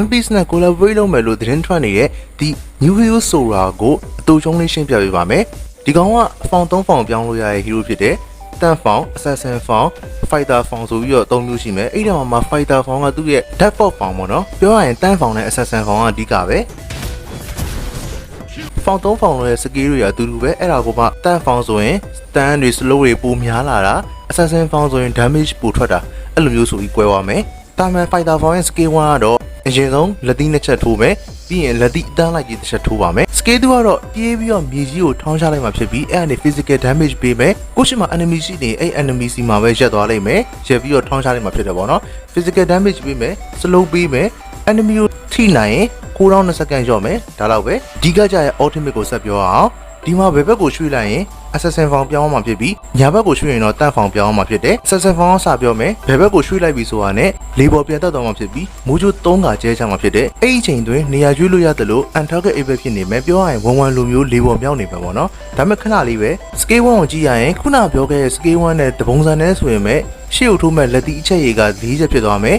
One Piece နဲ့ collaborate လုပ်မယ်လို့သတင်းထွက်နေတဲ့ဒီ New Hero Sora ကိုအတူချုံးလေးရှင်းပြပေးပါမယ်။ဒီကောင်ကဖောင်3ဖောင်ပြောင်းလို့ရတဲ့ hero ဖြစ်တဲ့တန်ဖောင် assassin ဖောင် fighter ဖောင်ဆိုပြီးတော့၃မျိုးရှိမယ်။အဲ့ဒီမှာ fighter ဖောင်ကသူ့ရဲ့ death force ဖောင်ပေါ့နော်။ပြောရရင်တန်ဖောင်နဲ့ assassin ဖောင်ကအဓိကပဲ။ဖောင်3ဖောင်ရဲ့ skill တွေကအတူတူပဲအဲ့ဒါကိုမှတန်ဖောင်ဆိုရင် stand တွေ slow တွေပိုများလာတာ assassin ဖောင်ဆိုရင် damage ပိုထွက်တာအဲ့လိုမျိုးဆိုပြီး꿰သွားမယ်။တာမန် fighter ဖောင်ရဲ့ skill 1ကတော့ အရင်ဆုံးလက်သီးနှစ်ချက်ထိုးမယ်ပြီးရင်လက်သီးအတန်းလိုက်ကြီးတစ်ချက်ထိုးပါမယ် scale 2ကတော့ပြေးပြီးတော့မြေကြီးကိုထောင်းချလိုက်မှဖြစ်ပြီးအဲ့ဒါနေ physical damage ပေးမယ်ကိုရှိမှာ enemy ရှိနေအဲ့ enemy စီမှာပဲရက်သွားလိုက်မယ်ရက်ပြီးတော့ထောင်းချလိုက်မှဖြစ်တယ်ပေါ့နော် physical damage ပေးမယ် slow ပေးမယ် enemy ကိုထိနိုင်ရင်9 2စက္ကန့်ရော့မယ်ဒါတော့ပဲဒီကကြရဲ့ ultimate ကိုဆက်ပြောအောင်ဒီမှာဘယ်ဘက်ကိုရွှေ့လိုက်ရင် assassin ဖောင်ပြောင်းအောင်မှာဖြစ်ပြီးညာဘက်ကိုရွှေ့ရင်တော့တန့်ဖောင်ပြောင်းအောင်မှာဖြစ်တယ် assassin ဖောင်ကစပြောမယ်ဘယ်ဘက်ကိုရွှေ့လိုက်ပြီဆိုတာနဲ့လေပေါ်ပြန်တက်သွားမှာဖြစ်ပြီးမူးချိုး3ခါကျဲချမှာဖြစ်တယ်အဲ့ဒီအချိန်တွင်နေရာရွှေ့လို့ရတယ်လို့ untarget able ဖြစ်နေမယ်ပြောရရင်ဝန်ဝန်လိုမျိုးလေပေါ်မြောက်နေမှာပေါ့နော်ဒါပေမဲ့ခဏလေးပဲ scale 1ကိုကြည့်ရရင်ခုနပြောခဲ့တဲ့ scale 1နဲ့တပုံစံနဲ့ဆိုရင်ပဲရှေ့ကိုထိုးမဲ့လက်တီအချက်ရည်က၄ချက်ဖြစ်သွားမယ်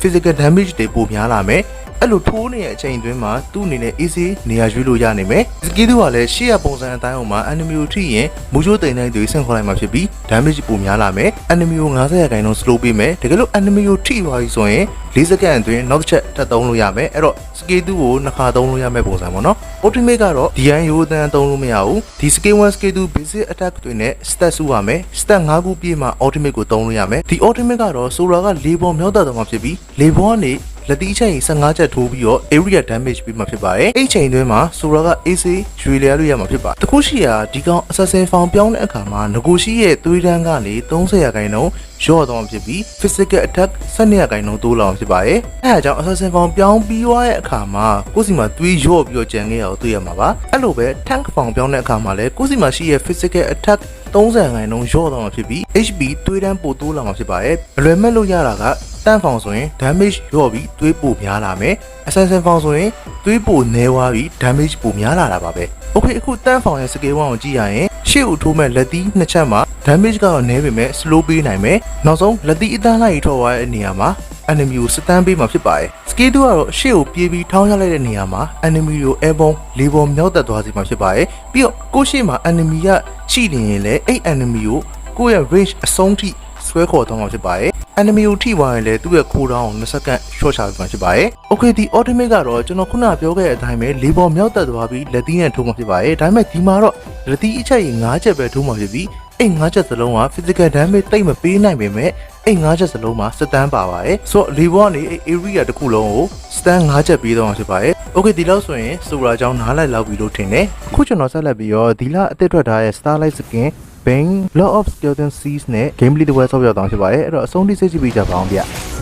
physical damage တွေပိုများလာမယ် အဲ့လိုထိုးနေတဲ့အချိန်အတွင်းမှာသူ့အနေနဲ့ easy နေရာရွေးလို့ရနိုင်မယ်။စကီးသူကလည်းရှေ့ရပုံစံအတိုင်းအောင်မှာ enemy ကိုထိရင်မူချိုးတိမ်တိုင်းတွေဆင့်ခေါ်လိုက်မှာဖြစ်ပြီး damage ပိုများလာမယ်။ enemy ကို90ရာခိုင်နှုန်း slow ပေးမယ်။တကယ်လို့ enemy ကိုထိသွားပြီဆိုရင်၄စက္ကန့်အတွင်းနောက်တစ်ချက်ထပ်သုံးလို့ရမယ်။အဲ့တော့စကီးသူကိုနှစ်ခါသုံးလို့ရမယ့်ပုံစံပေါ့နော်။ ultimate ကတော့ DN ရိုးတန်းသုံးလို့မရဘူး။ဒီ scale 1 scale 2 basic attack တွေနဲ့ stat စုရမယ်။ stat 5ခုပြည့်မှ ultimate ကိုသုံးလို့ရမယ်။ဒီ ultimate ကတော့ Sora ကလေပေါ်မြောက်တတ်သွားမှာဖြစ်ပြီးလေပေါ်ကနေ လက်တီးချိန်15ချက်ထိုးပြီးတော့ area damage ပြီးမှဖြစ်ပါတယ်။အဲ့ချိန်တွင်းမှာ Sora က AC ရွေလျာလို့ရမှာဖြစ်ပါတယ်။တခုရှိရာဒီကောင် assassin ဖောင်ပြောင်းတဲ့အခါမှာငကိုရှိရဲ့သွေးတန်းကနေ30ရာခိုင်နှုန်းရော့သွားမှာဖြစ်ပြီး physical attack 12ရာခိုင်နှုန်းတိုးလာမှာဖြစ်ပါတယ်။အဲဒါကြောင့် assassin ဖောင်ပြောင်းပြီးသွားတဲ့အခါမှာကိုယ့်စီမှာသွေးရော့ပြီးတော့ကြံခဲ့ရအောင်တွေ့ရမှာပါ။အဲ့လိုပဲ tank ဖောင်ပြောင်းတဲ့အခါမှာလည်းကိုယ့်စီမှာရှိရဲ့ physical attack 30ခိုင်နှုန်းရော့သွားမှာဖြစ်ပြီး HP သွေးတန်းပိုတိုးလာမှာဖြစ်ပါတယ်။အလွယ်မဲ့လို့ရတာကတန့်ဖောင်ဆိုရင် damage ရော့ပြီးသွေးပိုများလာမယ်။ assassin ဖောင်ဆိုရင်သွေးပိုနည်းသွားပြီး damage ပိုများလာတာပါပဲ။ Okay အခုတန့်ဖောင်ရဲ့ scale 1ကိုကြည့်ရရင်ရှေ့ကိုထိုးမဲ့လက်သီးနှစ်ချက်မှာ damage ကတော့နည်းပေမဲ့ slow ပေးနိုင်မယ်။နောက်ဆုံးလက်သီးအတန်းလိုက်ထွက်သွားတဲ့နေရာမှာ enemy ကိုစတန်းပေးမှာဖြစ်ပါတယ်။ scale 2ကတော့ရှေ့ကိုပြေးပြီးထောင်းရလိုက်တဲ့နေရာမှာ enemy ကို airborne လေပေါ်မြောက်တက်သွားစေမှာဖြစ်ပါတယ်။ပြီးတော့ကိုယ့်ရှေ့မှာ enemy ကရှိနေရင်လည်းအဲ့ enemy ကိုကိုယ့်ရဲ့ range အဆုံးထိဆွဲခေါ်သွားမှာဖြစ်ပါတယ်။ enemy ကိုထိသွားရင်လည်းသူ့ရဲ့ cooldown ကို20စက္ကန့် short ချပေးမှာဖြစ်ပါတယ်။ Okay ဒီ ultimate ကတော့ကျွန်တော်ခုနပြောခဲ့တဲ့အတိုင်းပဲလေပေါ်မြောက်တက်သွားပြီးလက်သီးနဲ့ထိုးမှာဖြစ်ပါတယ်။ဒါပေမဲ့ဒီမှာတော့လက်သီးအချက်ကြီး9ချက်ပဲထိုးမှာဖြစ်ပြီး အဲ့9ချက်စလုံးက physical damage တိတ်မပေးနိုင်ပေမဲ့အဲ့9ချက်စလုံးမှာစတန်ပါပါတယ်။ဆိုတော့လေပေါ်ကနေအဲ့ area တစ်ခုလုံးကိုစတန်9ချက်ပေးတော့မှာဖြစ်ပါတယ်။ Okay ဒီလောက်ဆိုရင်ဆိုရာကြောင်းနားလိုက်လောက်ပြီလို့ထင်တယ်။အခုကျွန်တော်ဆက်လက်ပြီးတော့ဒီလအသစ်ထွက်ထားတဲ့ Starlight Skin Bang Law of Skeleton Seas နဲ့ Gameplay တစ်ပွဲဆောက်ရောက်တောင်းဖြစ်ပါတယ်။အဲ့တော့အဆုံးထိစိတ်ကြည့်ပြီးကြပါအောင်ဗျ။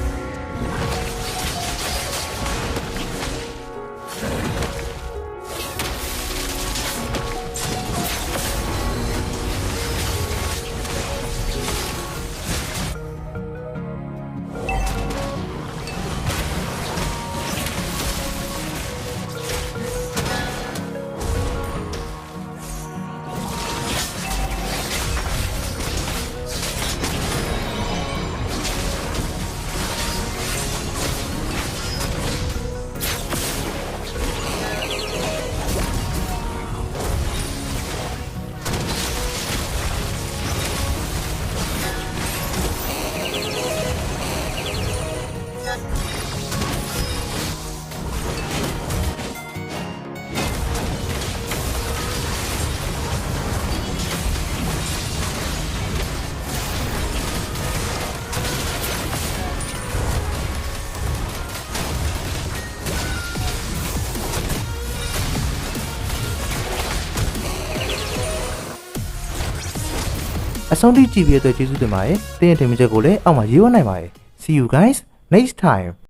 အဆုံးထိကြည့်ပြီးတဲ့အတွက်ကျေးဇူးတင်ပါတယ်။တင်းရဲ့တင်ပြချက်ကိုလည်းအောက်မှာရေးဝနိုင်ပါတယ်။ See you guys next time.